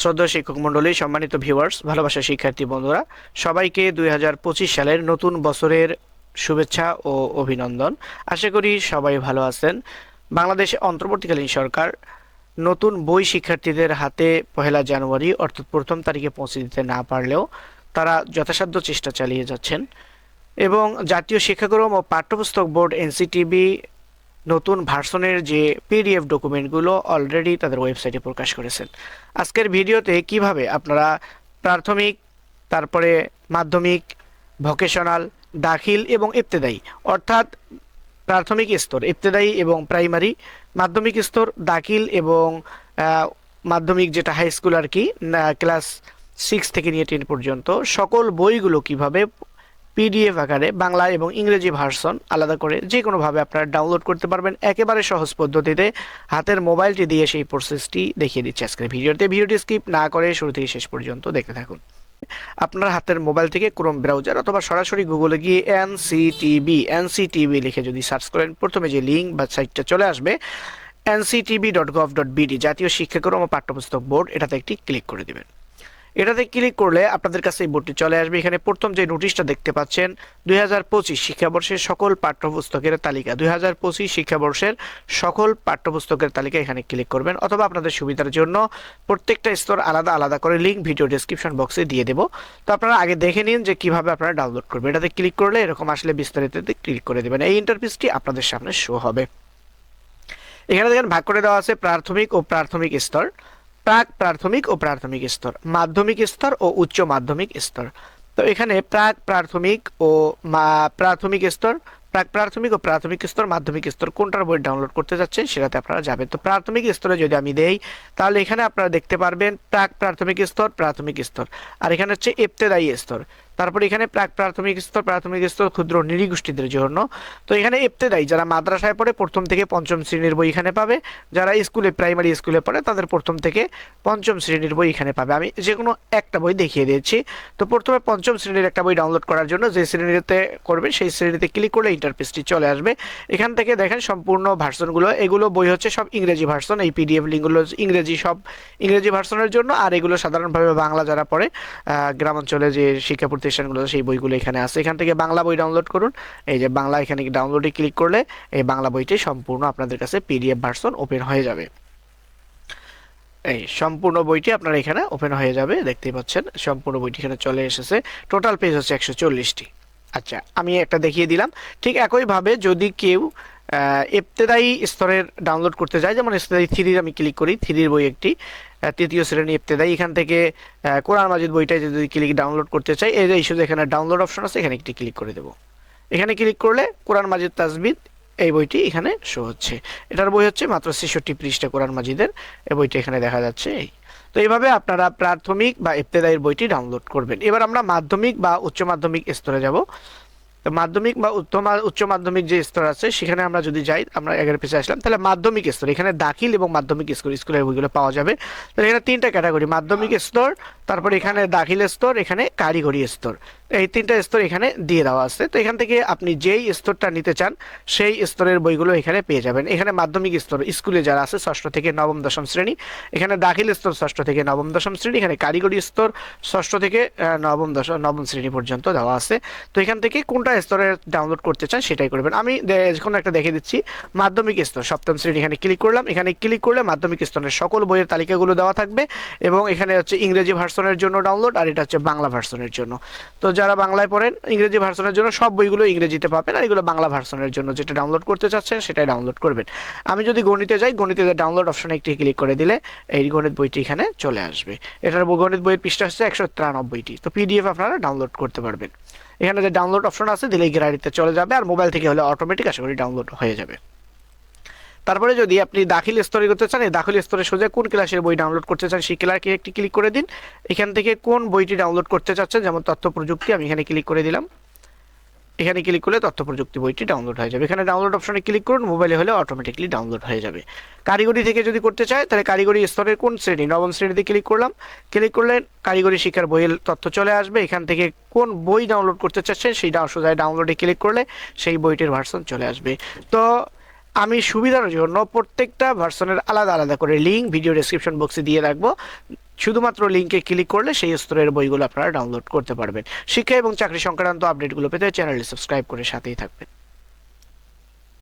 শ্রদ্ধা শিক্ষক মণ্ডলী, সম্মানিত ভিউয়ার্স ভালোবাসা শিক্ষার্থী বন্ধুরা, সবাইকে দুই হাজার পঁচিশ সালের নতুন বছরের শুভেচ্ছা ও অভিনন্দন। আশা করি সবাই ভালো আছেন। বাংলাদেশ অন্তর্বর্তীকালীন সরকার নতুন বই শিক্ষার্থীদের হাতে পহেলা জানুয়ারি, অর্থাৎ প্রথম তারিখে পৌঁছে দিতে না পারলেও তারা যথাসাধ্য চেষ্টা চালিয়ে যাচ্ছেন। এবং জাতীয় শিক্ষাক্রম ও পাঠ্যপুস্তক বোর্ড, এনসিটিবি নতুন ভার্সনের যে পিডিএফ ডকুমেন্টগুলো অলরেডি তাদের ওয়েবসাইটে প্রকাশ করেছেন। আজকের ভিডিওতে কীভাবে আপনারা প্রাথমিক, তারপরে মাধ্যমিক ভোকেশনাল দাখিল এবং ইবতেদায়ী, অর্থাৎ প্রাথমিক স্তর, ইবতেদায়ী এবং প্রাইমারি, মাধ্যমিক স্তর, দাখিল এবং মাধ্যমিক যেটা হাই স্কুল আর কি ক্লাস সিক্স থেকে নিয়ে টেন পর্যন্ত, সকল বইগুলো কীভাবে পিডিএফ আকারে বাংলা এবং ইংরেজি ভার্সন আলাদা করে যে কোনোভাবে আপনারা ডাউনলোড করতে পারবেন একেবারে সহজ পদ্ধতিতে। হাতের মোবাইলটি দিয়ে সেই প্রসেসটি দেখিয়ে দিচ্ছে আজকের ভিডিওতে। ভিডিওটি স্কিপ না করে শুরু থেকে শেষ পর্যন্ত দেখতে থাকুন। আপনার হাতের মোবাইল থেকে ক্রোম ব্রাউজার অথবা সরাসরি গুগলে গিয়ে এনসিটিবি এনসিটিভি লিখে যদি সার্চ করেন, প্রথমে যে লিঙ্ক বা সাইটটা চলে আসবে NCTB dot gov dot BD জাতীয় শিক্ষাক্রম ও পাঠ্যপুস্তক বোর্ড, এটাতে একটি ক্লিক করে দিবেন। এটাতে ক্লিক করলে আপনাদের কাছে এই বোর্ডটি চলে আসবে। এখানে প্রথম যে নোটিশটা দেখতে পাচ্ছেন, দুই হাজার পঁচিশ শিক্ষাবর্ষের সকল পাঠ্যপুস্তকের তালিকা। দুই হাজার পঁচিশ শিক্ষাবর্ষের সকল পাঠ্যপুস্তকের তালিকা এখানে ক্লিক করবেন অথবা আপনাদের সুবিধার জন্য প্রত্যেকটা স্তর আলাদা আলাদা করে লিঙ্ক ভিডিও ডেসক্রিপশন বক্সে দিয়ে দেবো। তো আপনারা আগে দেখে নিন যে কীভাবে আপনারা ডাউনলোড করবেন। এটাতে ক্লিক করলে এরকম আসলে বিস্তারিততে ক্লিক করে দেবেন। এই ইন্টারফেসটি আপনাদের সামনে শো হবে। এখানে দেখেন ভাগ করে দেওয়া আছে প্রাথমিক ও প্রাথমিক স্তর। প্রাক প্রাথমিক ও প্রাথমিক স্তর, মাধ্যমিক স্তর ও উচ্চ মাধ্যমিক স্তর। তো এখানে প্রাক প্রাথমিক ও প্রাথমিক স্তর, প্রাক প্রাথমিক ও প্রাথমিক স্তর, মাধ্যমিক স্তর কোনটার বই ডাউনলোড করতে যাচ্ছেন সেটাতে আপনারা যাবেন। তো প্রাথমিক স্তরে যদি আমি দেই, তাহলে এখানে আপনারা দেখতে পারবেন প্রাক প্রাথমিক স্তর প্রাথমিক স্তর। আর এখানে হচ্ছে ইবতেদায়ী স্তর। তারপর এখানে প্রাক প্রাথমিক স্তর প্রাথমিক স্তর ক্ষুদ্র নৃগোষ্ঠীদের জন্য। তো এখানে ইবতেদায়ী যারা মাদ্রাসায় পড়ে, প্রথম থেকে পঞ্চম শ্রেণির বই এখানে পাবে। যারা স্কুলে, প্রাইমারি স্কুলে পড়ে, তাদের প্রথম থেকে পঞ্চম শ্রেণির বই এখানে পাবে। আমি যে কোনো একটা বই দেখিয়ে দিয়েছি। তো প্রথমে পঞ্চম শ্রেণির একটা বই ডাউনলোড করার জন্য যে শ্রেণীতে করবেন সেই শ্রেণীতে ক্লিক করলে ইন্টারফেসটি চলে আসবে। এখান থেকে দেখেন সম্পূর্ণ ভার্সনগুলো এগুলো বই হচ্ছে সব ইংরেজি ভার্সন এই পিডিএফ লিঙ্কগুলো ইংরেজি সব ইংরেজি ভার্সনের জন্য। আর এগুলো সাধারণভাবে বাংলা যারা পড়ে গ্রামাঞ্চলে যে শিক্ষা প্রতিষ্ঠানগুলো সেই বইগুলো এখানে আছে। এখান থেকে বাংলা বই ডাউনলোড করুন। এই যে বাংলা এখানে ডাউনলোডে ক্লিক করলে এই বাংলা বইটি সম্পূর্ণ আপনাদের কাছে পিডিএফ ভার্সন ওপেন হয়ে যাবে। এই সম্পূর্ণ বইটি আপনার এখানে ওপেন হয়ে যাবে। দেখতেই পাচ্ছেন, সম্পূর্ণ বইটি এখানে চলে এসেছে। টোটাল পেজ হচ্ছে একশো আচ্ছা আমি একটা দেখিয়ে দিলাম। ঠিক একইভাবে যদি কেউ ইবতেদায়ী স্তরের ডাউনলোড করতে যায় যেমন ইবতেদায়ী থ্রির আমি ক্লিক করি থ্রির বই একটি। তৃতীয় শ্রেণি ইবতেদায়ী। এখান থেকে কোরআন মাজিদ বইটা যদি ক্লিক ডাউনলোড করতে চাই, এই যে শুধু এখানে ডাউনলোড অপশন আছে, এখানে একটি ক্লিক করে দেবো। এখানে ক্লিক করলে কোরআন মাজিদ তাজবিদ এই বইটি এখানে শো হচ্ছে। এটার বই হচ্ছে মাত্র ছেষট্টি পৃষ্ঠা কোরআন মাজিদের। এই বইটি এখানে দেখা যাচ্ছে। এই তো এইভাবে আপনারা প্রাথমিক বা ইবতেদায়ীর বইটি ডাউনলোড করবেন। এবার আমরা মাধ্যমিক বা উচ্চ মাধ্যমিক স্তরে যাব। তো মাধ্যমিক বা উত্তম উচ্চ মাধ্যমিক যে স্তর আছে, সেখানে আমরা যদি যাই, আমরা এগারো পিছিয়ে আসলাম, তাহলে মাধ্যমিক স্তর, এখানে দাখিল এবং মাধ্যমিক স্কুল, স্কুলের বইগুলো পাওয়া যাবে। তাহলে এখানে তিনটা ক্যাটাগরি, মাধ্যমিক স্তর, তারপর এখানে দাখিল স্তর, এখানে কারিগরি স্তর। এই তিনটা স্তর এখানে দিয়ে দেওয়া আছে। তো এখান থেকে আপনি যেই স্তরটা নিতে চান, সেই স্তরের বইগুলো এখানে পেয়ে যাবেন। এখানে মাধ্যমিক স্তর, স্কুলে যারা আছে, ষষ্ঠ থেকে নবম, দশম শ্রেণি, এখানে দাখিল স্তর, ষষ্ঠ থেকে নবম, দশম শ্রেণি, এখানে কারিগরি স্তর, ষষ্ঠ থেকে নবম দশম নবম শ্রেণি পর্যন্ত দেওয়া আছে। তো এখান থেকে কোনটা স্তরের ডাউনলোড করতে চান সেটাই করবেন। আমি কোনো একটা দেখে দিচ্ছি। মাধ্যমিক স্তর, সপ্তম শ্রেণি এখানে ক্লিক করলাম। এখানে ক্লিক করলে মাধ্যমিক স্তরের সকল বইয়ের তালিকাগুলো দেওয়া থাকবে এবং এখানে হচ্ছে ইংরেজি ভার্সনের জন্য ডাউনলোড আর এটা হচ্ছে বাংলা ভার্সনের জন্য। তো যারা বাংলায় পড়েন, ইংরেজি ভার্সনের জন্য সব বইগুলো ইংরেজিতে পাবেন আর এগুলো বাংলা ভার্সনের জন্য যেটা ডাউনলোড করতে চাচ্ছেন সেটাই ডাউনলোড করবেন। আমি যদি গণিতে যাই, গণিতে ডাউনলোড অপশনে একটি ক্লিক করে দিলে এই গণিত বইটি এখানে চলে আসবে। এটার গণিত বইয়ের পৃষ্ঠা হচ্ছে একশো তিরানব্বইটি। তো পিডিএফ আপনারা ডাউনলোড করতে পারবেন। এখানে যে ডাউনলোড অপশন দিলে গ্যালারিতে চলে যাবে আর মোবাইল থেকে হলে অটোমেটিক আশা করি ডাউনলোড হয়ে যাবে। তারপরে যদি আপনি দাখিল স্তরে করতে চান, এই দাখিল স্তরে সোজা কোন ক্লাসের বই ডাউনলোড করতে চান, সেই ক্লাসকে একটি ক্লিক করে দিন। এখান থেকে কোন বইটি ডাউনলোড করতে চাচ্ছেন, যেমন তথ্য প্রযুক্তি, আমি এখানে ক্লিক করে দিলাম। এখানে ক্লিক করলে তথ্য প্রযুক্তি বইটি ডাউনলোড হয়ে যাবে। এখানে ডাউনলোড অপশনে ক্লিক করুন মোবাইলে হলে অটোমেটিকলি ডাউনলোড হয়ে যাবে। কারিগরি থেকে যদি করতে চায়, তাহলে কারিগরি স্তরের কোন শ্রেণি? নবম শ্রেণীতে ক্লিক করলাম। ক্লিক করলে কারিগরি শিক্ষার বইয়ের তথ্য চলে আসবে। এখান থেকে কোন বই ডাউনলোড করতে চাচ্ছেন, সেই ডাউ- সোজা ডাউনলোডে ক্লিক করলে সেই বইটির ভার্সন চলে আসবে। তো আমি সুবিধার জন্য প্রত্যেকটা ভার্সনের আলাদা আলাদা করে লিঙ্ক ভিডিও ডেসক্রিপশন বক্সে দিয়ে রাখব। শুধুমাত্র লিঙ্কে ক্লিক করলে সেই স্তরের বইগুলো আপনারা ডাউনলোড করতে পারবেন। শিক্ষা এবং চাকরি সংক্রান্ত আপডেটগুলো পেতে চ্যানেলটি সাবস্ক্রাইব করে সাথেই থাকবেন।